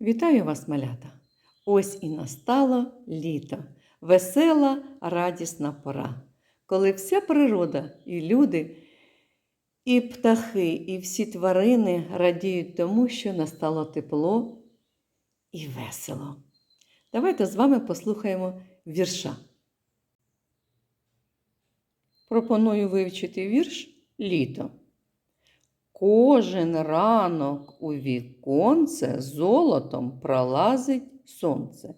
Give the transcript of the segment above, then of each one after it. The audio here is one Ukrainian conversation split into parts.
Вітаю вас, малята! Ось і настало літо, весела, радісна пора, коли вся природа і люди, і птахи, і всі тварини радіють тому, що настало тепло і весело. Давайте з вами послухаємо вірша. Пропоную вивчити вірш Літо. Кожен ранок у віконце золотом пролазить сонце.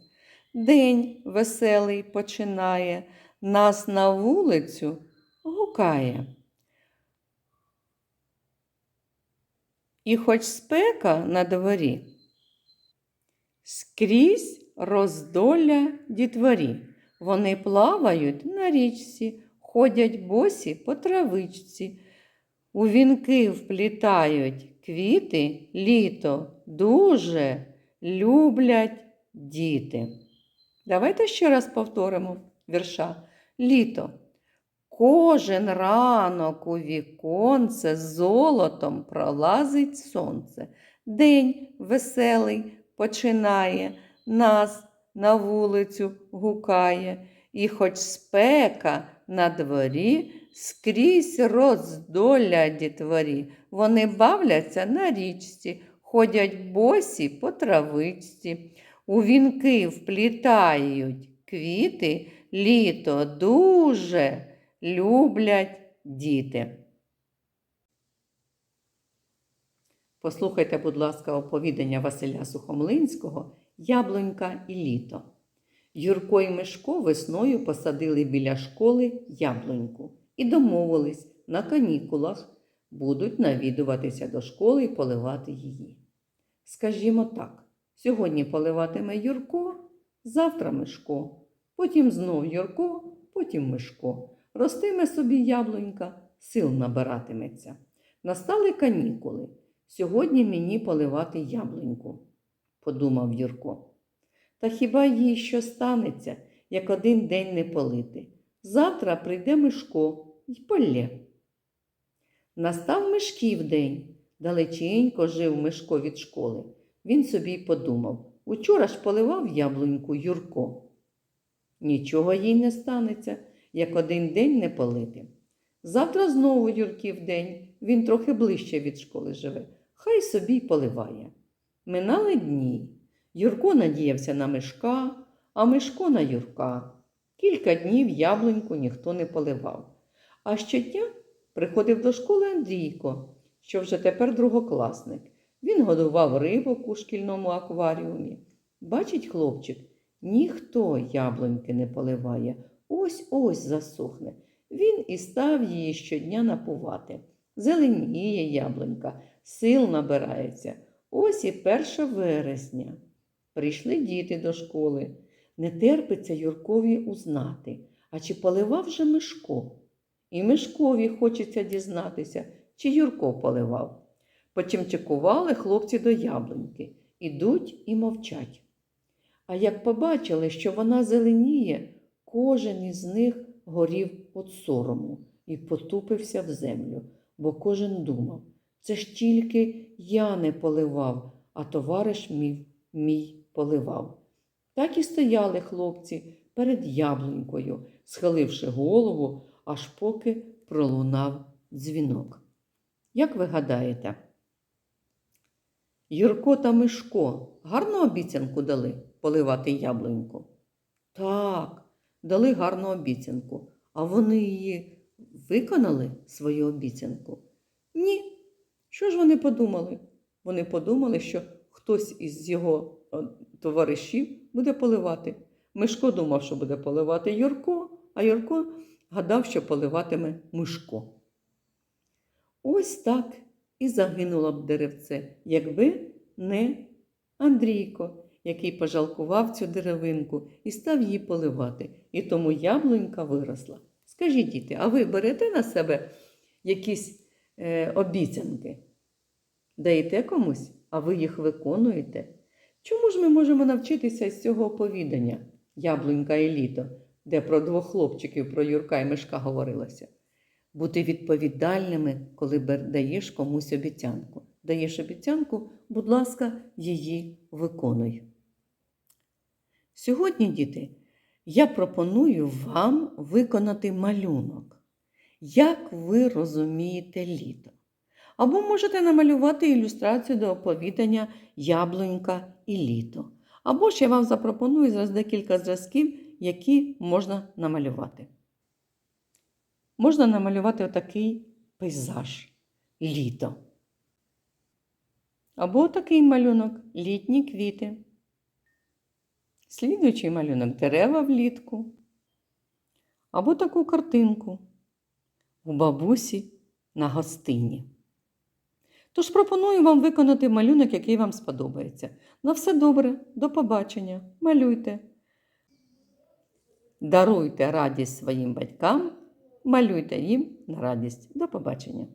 День веселий починає, нас на вулицю гукає. І хоч спека на дворі, скрізь роздоля дітворі. Вони плавають на річці, ходять босі по травичці. У вінки вплітають квіти, літо дуже люблять діти. Давайте ще раз повторимо вірша. Літо. Кожен ранок у віконце золотом пролазить сонце. День веселий починає, нас на вулицю гукає, і хоч спека на дворі, скрізь роздоля дітворі. Вони бавляться на річці, ходять босі по травичці, у вінки вплітають квіти, літо дуже люблять діти. Послухайте, будь ласка, оповідання Василя Сухомлинського Яблунька і літо. Юрко і Мишко весною посадили біля школи яблуньку і домовились на канікулах будуть навідуватися до школи і поливати її. Скажімо так, сьогодні поливатиме Юрко, завтра Мишко, потім знов Юрко, потім Мишко. Ростиме собі яблунька, сил набиратиметься. Настали канікули. Сьогодні мені поливати яблуньку, подумав Юрко. Та хіба їй що станеться, як один день не полити? Завтра прийде Мишко й полє. Настав Мишків день. Далеченько жив Мишко від школи. Він собі подумав учора ж поливав яблуньку Юрко. Нічого їй не станеться, як один день не полити. Завтра знову Юрків день, він трохи ближче від школи живе. Хай собі поливає. Минали дні. Юрко надіявся на Мишка, а Мишко на Юрка. Кілька днів яблуньку ніхто не поливав. А щодня приходив до школи Андрійко, що вже тепер другокласник. Він годував рибок у шкільному акваріумі. Бачить хлопчик, ніхто яблуньки не поливає, ось ось засохне. Він і став її щодня напувати. Зеленіє яблунька, сил набирається. Ось і 1 вересня. Прийшли діти до школи. Не терпиться Юркові узнати, а чи поливав же Мишко? І Мишкові хочеться дізнатися, чи Юрко поливав. Почимчикували хлопці до яблуньки, ідуть і мовчать. А як побачили, що вона зеленіє, кожен із них горів від сорому і потупився в землю, бо кожен думав, це ж тільки я не поливав, а товариш мій, мій поливав. Так і стояли хлопці перед яблунькою, схиливши голову, аж поки пролунав дзвінок. Як ви гадаєте? Юрко та Мишко гарну обіцянку дали поливати яблуньку? Так, дали гарну обіцянку. А вони її виконали свою обіцянку? Ні. Що ж вони подумали? Вони подумали, що хтось із його товаришів буде поливати. Мишко думав, що буде поливати Юрко, а Юрко гадав, що поливатиме Мишко. Ось так і загинуло б деревце, якби не Андрійко, який пожалкував цю деревинку і став її поливати. І тому яблунька виросла. Скажіть, діти, а ви берете на себе якісь е, обіцянки? Даєте комусь, а ви їх виконуєте? Чому ж ми можемо навчитися з цього оповідання Яблунька і літо, де про двох хлопчиків, про Юрка і Мишка говорилося? Бути відповідальними, коли даєш комусь обіцянку. даєш обіцянку, будь ласка, її виконуй. Сьогодні, діти, я пропоную вам виконати малюнок. Як ви розумієте літо? Або можете намалювати ілюстрацію до оповідання Яблунька і літо. Або ж я вам запропоную зараз декілька зразків, які можна намалювати. Можна намалювати отакий пейзаж літо. Або такий малюнок літні квіти. Слідуючий малюнок дерева влітку. Або таку картинку у бабусі на гостині. Тож пропоную вам виконати малюнок, який вам сподобається. На все добре, до побачення, малюйте. Даруйте радість своїм батькам, малюйте їм на радість. До побачення.